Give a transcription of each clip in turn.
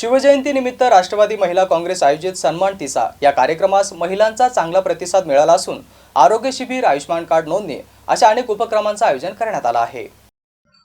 शिवजयंतीनिमित्त राष्ट्रवादी महिला काँग्रेस आयोजित सन्मान तिसा या कार्यक्रमास महिलांचा चांगला प्रतिसाद मिळाला असून आरोग्य शिबिर आयुष्यमान कार्ड नोंदणी अशा अनेक उपक्रमांचं आयोजन करण्यात आलं आहे.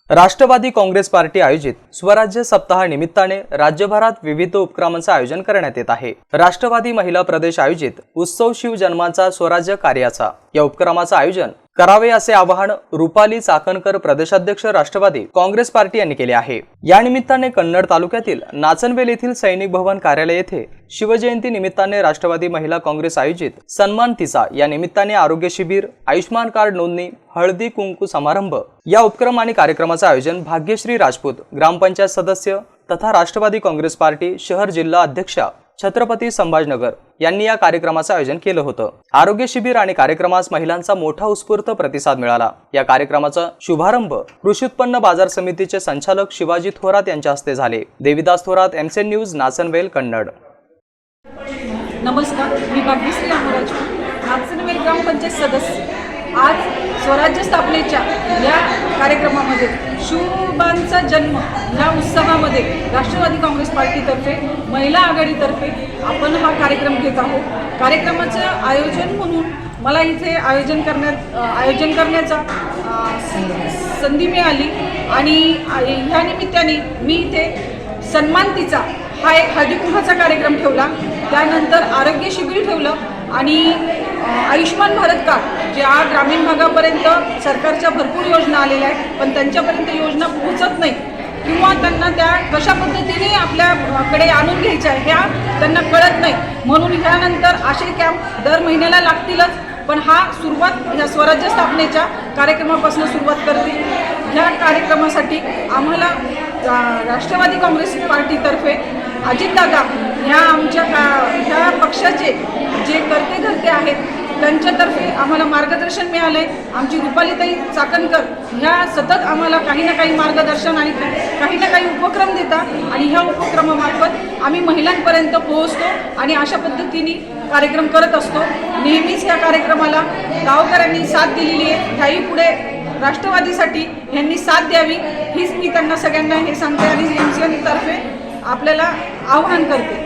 राष्ट्रवादी काँग्रेस पार्टी आयोजित स्वराज्य सप्ताहानिमित्ताने राज्यभरात विविध उपक्रमांचं आयोजन करण्यात येत आहे. राष्ट्रवादी महिला प्रदेश आयोजित उत्सव शिव जन्माचा स्वराज्य कार्याचा या उपक्रमाचं आयोजन करावे असे आवाहन रुपाली चाकणकर प्रदेशाध्यक्ष राष्ट्रवादी काँग्रेस पार्टी यांनी केले आहे. या निमित्ताने कन्नड तालुक्यातील नाचनवेल येथील सैनिक भवन कार्यालय येथे शिवजयंती निमित्ताने राष्ट्रवादी महिला काँग्रेस आयोजित सन्मान तिसा या निमित्ताने आरोग्य शिबिर आयुष्मान कार्ड नोंदणी हळदी कुंकू समारंभ या उपक्रम आणि कार्यक्रमाचं आयोजन भाग्यश्री राजपूत ग्रामपंचायत सदस्य तथा राष्ट्रवादी काँग्रेस पार्टी शहर जिल्हा अध्यक्षा छत्रपती संभाजनगर यांनी या कार्यक्रमाचं आयोजन केलं होतं. आरोग्य शिबिर आणि कार्यक्रमास महिलांचा मोठा उत्स्फूर्त प्रतिसाद मिळाला. या कार्यक्रमाचा शुभारंभ कृषी उत्पन्न बाजार समितीचे संचालक शिवाजी थोरात यांच्या हस्ते झाले. देविदास थोरात एमसेन न्यूज नाचनवेल कन्नड. नमस्कार मी भाग्यश्री अमराज ग्रामपंचायत सदस्य. आज स्वराज्य स्थापनेच्या या कार्यक्रमामध्ये शुभांचा जन्म या उत्सवामध्ये राष्ट्रवादी काँग्रेस पार्टीतर्फे महिला आघाडीतर्फे आपण हा कार्यक्रम घेत आहोत. कार्यक्रमाचं आयोजन म्हणून मला इथे आयोजन करण्यात आयोजन करण्याचा स- संधी मिळाली आणि ह्या निमित्ताने मी इथे सन्मानतीचा हा एक हळदीकुंभाचा कार्यक्रम ठेवला. त्यानंतर आरोग्य शिबिर ठेवलं. आणि आयुष्मान आयुष्यमान भारत कार्ड जे आज ग्रामीण भागापर्यंत सरकारच्या भरपूर योजना आलेल्या आहेत पण त्यांच्यापर्यंत योजना पोहोचत नाही किंवा त्यांना त्या कशा पद्धतीने आपल्याकडे आणून घ्यायच्या आहे ह्या त्यांना कळत नाही. म्हणून ह्यानंतर असे कॅम्प दर महिन्याला लागतीलच पण हा सुरुवात ह्या स्वराज्य स्थापनेच्या कार्यक्रमापासून सुरुवात करते. ह्या कार्यक्रमासाठी आम्हाला राष्ट्रवादी काँग्रेस पार्टीतर्फे अजितदादा ह्या आमच्या का ह्या पक्षाचे जे ते आहेत. त्यांच्यातर्फे आम्हाला मार्गदर्शन मिळालं आहे आमची रुपालीताई चाकणकर ह्या सतत आम्हाला काही ना काही मार्गदर्शन आणि काही ना काही उपक्रम देतात आणि ह्या उपक्रमामार्फत आम्ही महिलांपर्यंत पोहोचतो आणि अशा पद्धतीने कार्यक्रम करत असतो. नेहमीच ह्या कार्यक्रमाला गावकऱ्यांनी साथ दिलेली आहे. ह्याही पुढे राष्ट्रवादीसाठी ह्यांनी साथ द्यावी हीच मी त्यांना सगळ्यांना हे सांगते आणि एम सी तर्फे आपल्याला आव्हान करते.